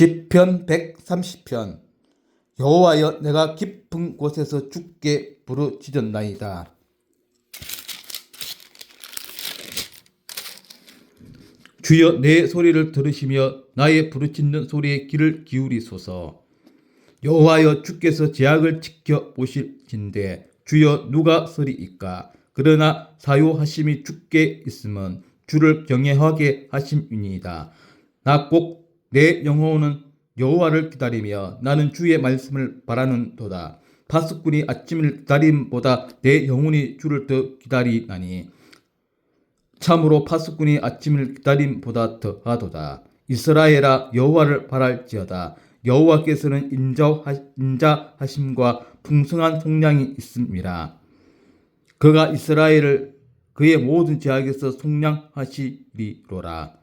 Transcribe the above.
시편 130편 여호와여 내가 깊은 곳에서 주께 부르짖었나이다. 주여 내 소리를 들으시며 나의 부르짖는 소리에 귀를 기울이소서. 여호와여 주께서 제약을 지켜 보실진대 주여 누가 서리이까 그러나 사요하심이 주께 있으면 주를 경외하게 하심이니이다. 나 꼭 내 영혼은 여호와를 기다리며 나는 주의 말씀을 바라는도다. 파수꾼이 아침을 기다림보다 내 영혼이 주를 더 기다리나니 참으로 파수꾼이 아침을 기다림보다 더하도다. 이스라엘아 여호와를 바랄지어다. 여호와께서는 인자하, 인자하심과 풍성한 속량이 있습니다. 그가 이스라엘을 그의 모든 제약에서 속량하시리로라.